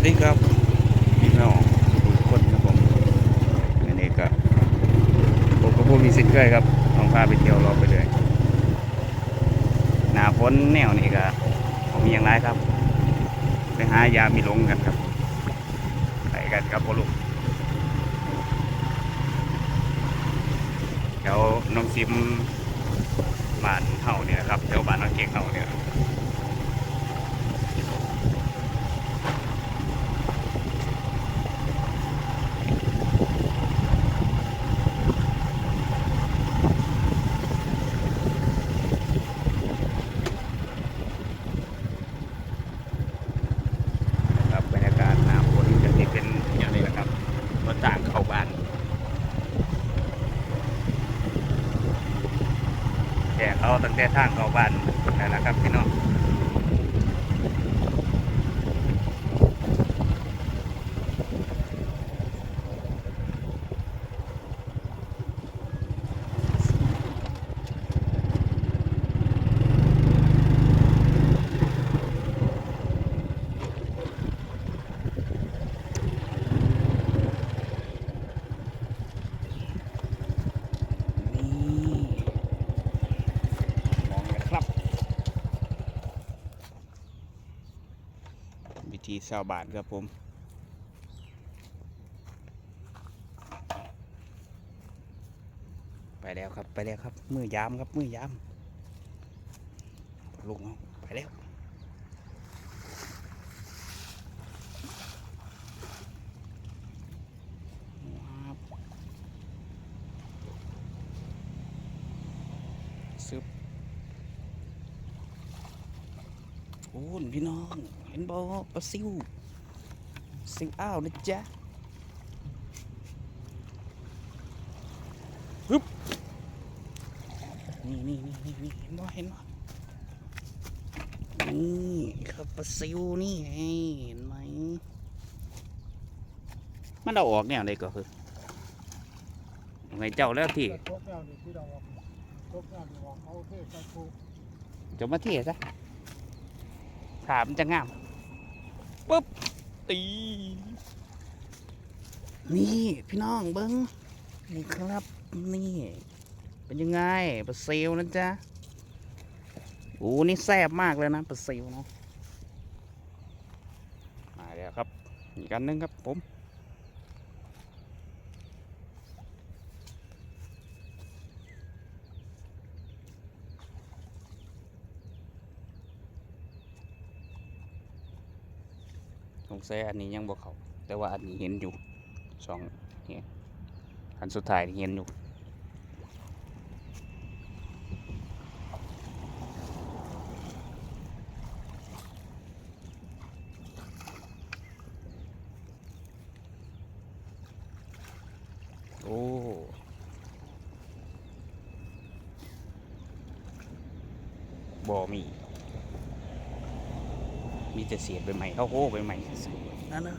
วัสดีครับพี่น้องทุกคนครับผมอันนี้ก็ผมก็ผู้มีสิทธิ์เคยครับต้องพาไปเที่ยวรอบไปเลยหน้าฝนแนวนี้ก็ผมมีอย่างไรครับ ไปหายามีหลงกันครับไปกันครับพ่อลูกแถวน้องซิมบ้านเฮาเนี่ยครับแถวบ้านน้องเก่งเฮาเนี่ย ครับบรรยากาศหน้าฝนจะที่เป็นอย่างนี้แหละครับรถต่างเข้าบ้านแก เขาตั้งแต่ทางเข้าบ้านนั่นแหละครับพี่น้อง วิธีชาวบ้านครับผมไปแล้วครับไปแล้วครับ มือยามครับมือยามลุงเอาไปแล้วว้าวซึบโอ้นพี่น้อง นบอปลาซิวซิวอ้าวนะจ๊ะฮึบนี่นี่นี่นี่นี่เห็นบ่เห็นบ่นี่ครับปลาซิวนี่เห็นไหมมันเอาออกแนวใดก็คือไงเจ้าแล้วที่ตกแล้วนี่ที่เราออกตกแล้วนี่ออกเอาเทใส่ปูจะมาเที่ยซะถามจะงาม ปุ๊บตีนี่พี่น้องเบิ้งนี่ครับนี่เป็นยังไงปลาเซลนะจ๊ะโอ้นี่แซ่บมากเลยนะปลาเซลเนาะมาแล้วครับอีกอันหนึงครับผม สงสัยอันนี้ยังบ่เขาแต่ว่าอันนี้เห็นอยู่สองเนี่ยอันสุดท้ายเห็นอยู่โอ้บ่มี มีแต่เสียดใบใหม่เขาโอ้ใบใหม่นั่นนะ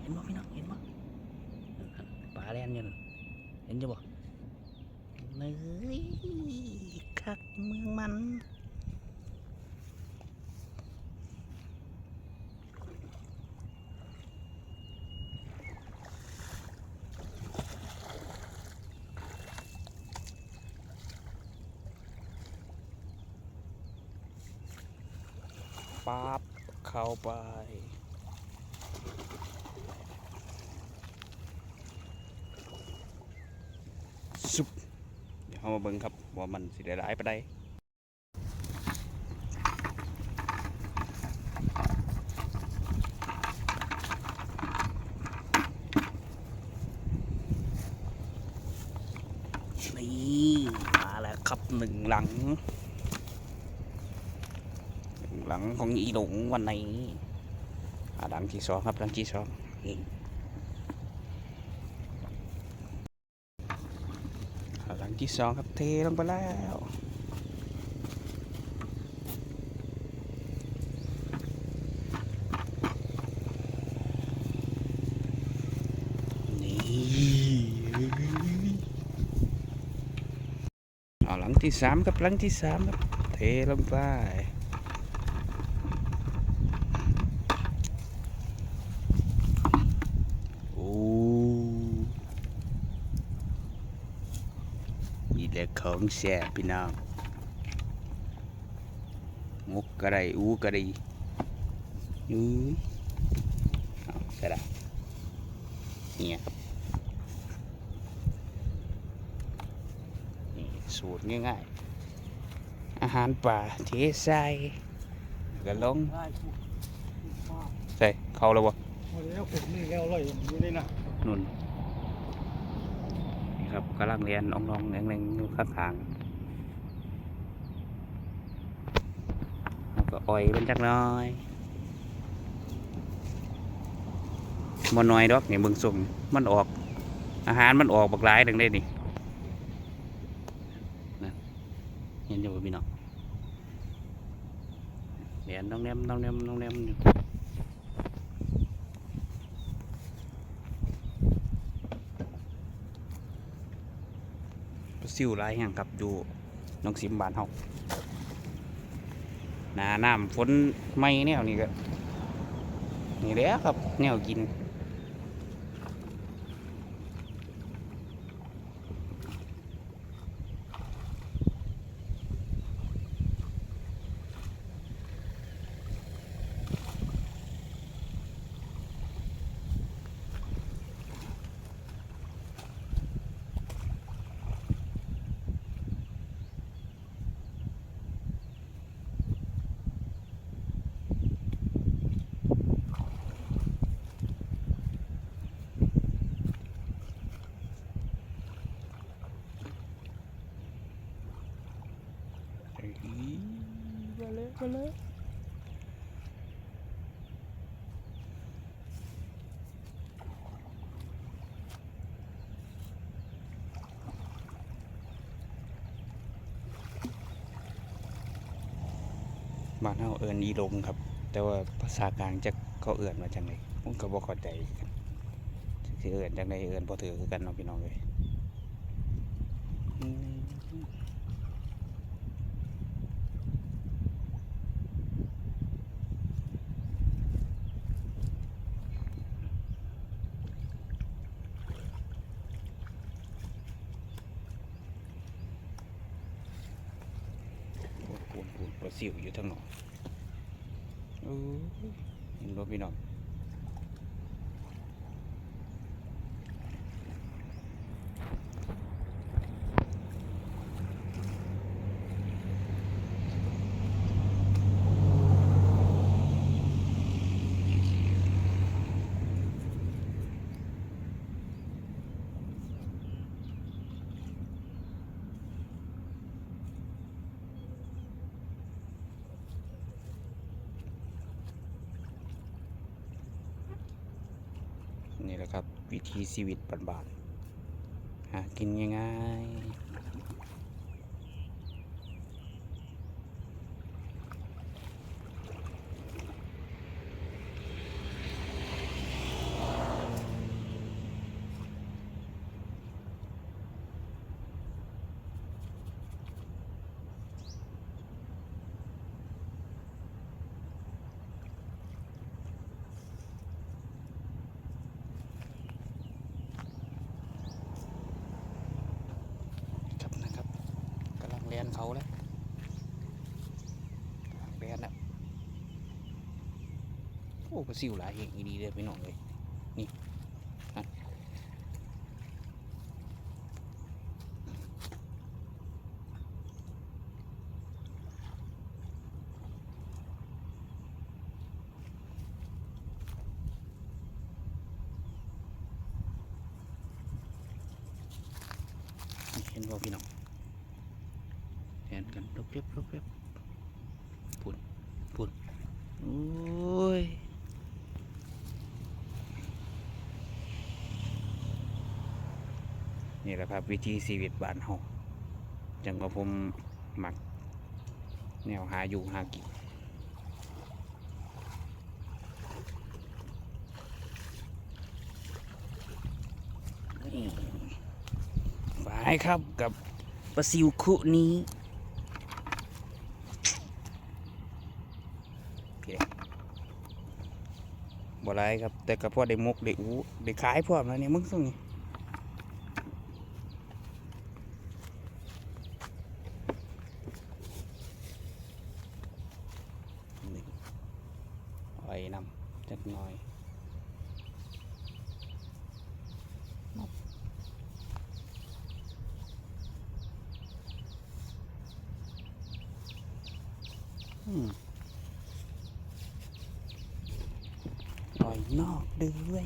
เห็นบ่พี่น้องเห็นบ่ปลาแลนอยู่นั่นเห็นจะบ่เนื้ยคักเมืองมันปั๊บ เข้าไป ซุบเดี๋ยวเรามาเบิ่งครับ ว่ามันสิได้หลายไปได้นี่ มาแล้วครับหนึ่งหลัง หลังของอีหลงวันนี้หลังที่สองครับหลังที่สองหลังที่สองครับเทลงไปแล้วนี่หลังที่สามครับหลังที่สามครับเทลงไป น แหละ ของแซ่บพี่น้องมกกระไรอูกระไรอุ้ยเอาใส่ละเนี่ยครับนี่สูตรง่ายๆ อาหารป่าเทใส่แล้วก็ลงได้ปุ๊บมาใส่เข้าแล้วบ่เอาแล้วผมนี่แล้วเลยอยู่นี่นะนุ่นนี่ ครับกำลังเรียนอ่องๆแรงๆอยู่ข้างๆแล้วก็อ่อยเป็นจักน้อยมันน้อยดอกนี่เบิ่งส่งมันออก อาหารมันออกบักหลายดังได้นี่นะเห็นอยู่บ่พี่น้องเรียนน้องแนมน้องแนมน้องแนมอยู่ ซิวหลายแห่งครับอยู่น้องสิมบานเฮาหนาน้ำฝนไม่แนวนี่ก็นี่แหละครับแนวกิน มาเลยมาเลยบ้านเฮาเอิ้นอีลงครับ แต่ว่าภาษากลางจะเขาเอิ้นมาจังไดผมก็บ่เข้าใจกันสิเอิ้นจังไดเอิ้นบ่ถือคือกันเนาะพี่น้องเอ้ยอืม ปูนปูนปูนปลาซิวอยู่ทั้งหนอง เห็นบ่พี่น้อง แหละครับ วิธีชีวิตบ้านๆหากินง่ายๆครับนะครับกำลังเรีย นเขาแล้วแบนแล้วโอ้ปลาซิวหลายเห่งอีดีเลยพี่น้องเลยนี่ฮะเห็นบ่พี่น้องแทนกันลบเรียบลบเรียบปุ่นปุ่นโอ้ย นี่ แหละครับ วิธีชีวิตบ้านเฮาจังว่าผมหมัก แนวหาอยู่หากินนี่ฝายครับกับปลาซิวคุนี้พี่เด็กบ่ไรครับ แต่ก็พอได้มกได้อู้ได้ขายพร้อมแล้วเนี่ยมึงส่งนี่ นำจักหน่อย อืมลอยนอกด้วย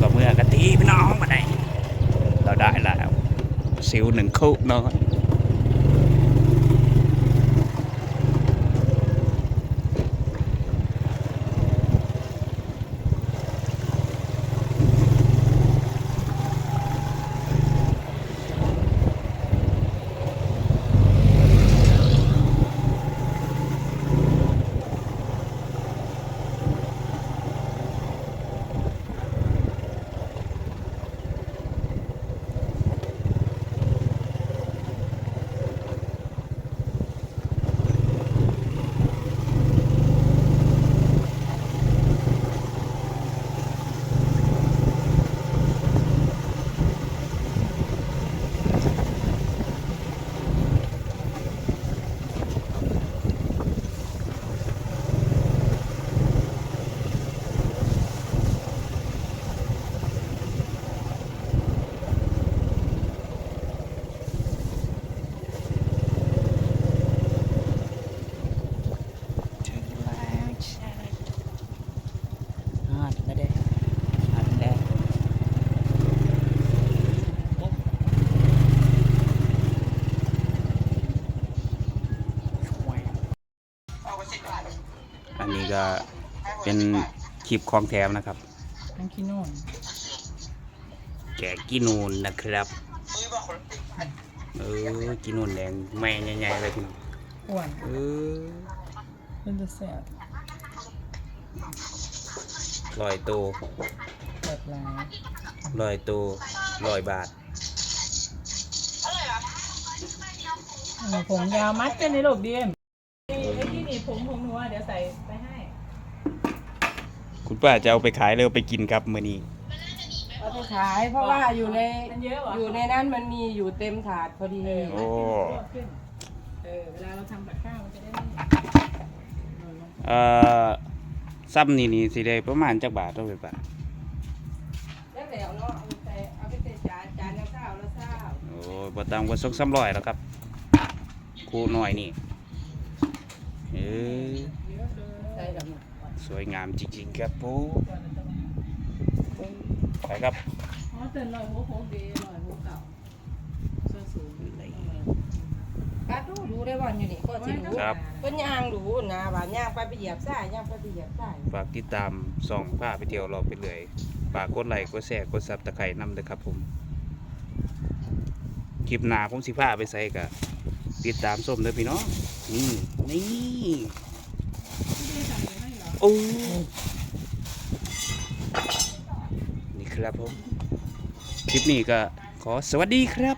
ก็เมื่อกะตีพี่น้องมาได้เราได้แล้วซิวหนึ่งคู่น้อย ถึงแล้วใช่ฮอดแล้วเด้ฮอดแล้วอันนี้ก็ เป็นคลิปของแถมนะครับทั้งขี้โน่นแกะกินูนนะครับเออกินูนแดงแม่ใหญ่ๆเลยพี่น้องอ้วนเออเป็นจะแสบลอยตัวเปิดร้านลอยตัวลอยบาทเออผมยาวมัดกันในโลกดีเอ็มไอ้ที่หนี่ผมผมหนูว่าเดี๋ยวใส่ไปให้ คุณป้าจะเอาไปขายเลยเอาไปกินครับมื้อนี้ เอาไปขายเพราะว่าอยู่ในมันเยอะเหรออยู่ในนั้นมันมีอยู่เต็มถาดพอดีโอ้ ขึ้นเออเวลาเราทำกับข้าวมันจะได้ไม่เอ่อซ้ำนี่นี่สิได้ประมาณจักบาทเท่าไหร่ป้าแล้วเดี๋ยวเนาะเอาไปใส่เอาไปใส่จานจานละเศร้าละเศร้าโอ้ยบ่ต่ำกว่า2-300แล้วครับคู่น้อยนี่ เออใส่ดอกหมาก สวยงามจริงๆครับปูไปครับอ๋อเตือนลอยหัวโคกดีลอยหัวเก่าส่วนสูงกาดูดูได้บ่อยู่นี่ก็สิรู้ครับเพิ่นย่างดูนะว่าย่างไปไปเหยียบซ้ายย่างไปไปเหยียบซ้ายฝากติดตามส่องผ้าไปเที่ยวรอบไปเรื่อยฝากกดไลค์กดแชร์กดซับตะไคร่นำเลยครับผมคลิปหน้าผมสิพาไปใส่กะติดตามส้มเด้อพี่น้องนี่นี่ โอ้นี่ครับผม คลิปนี้ก็ขอสวัสดีครับ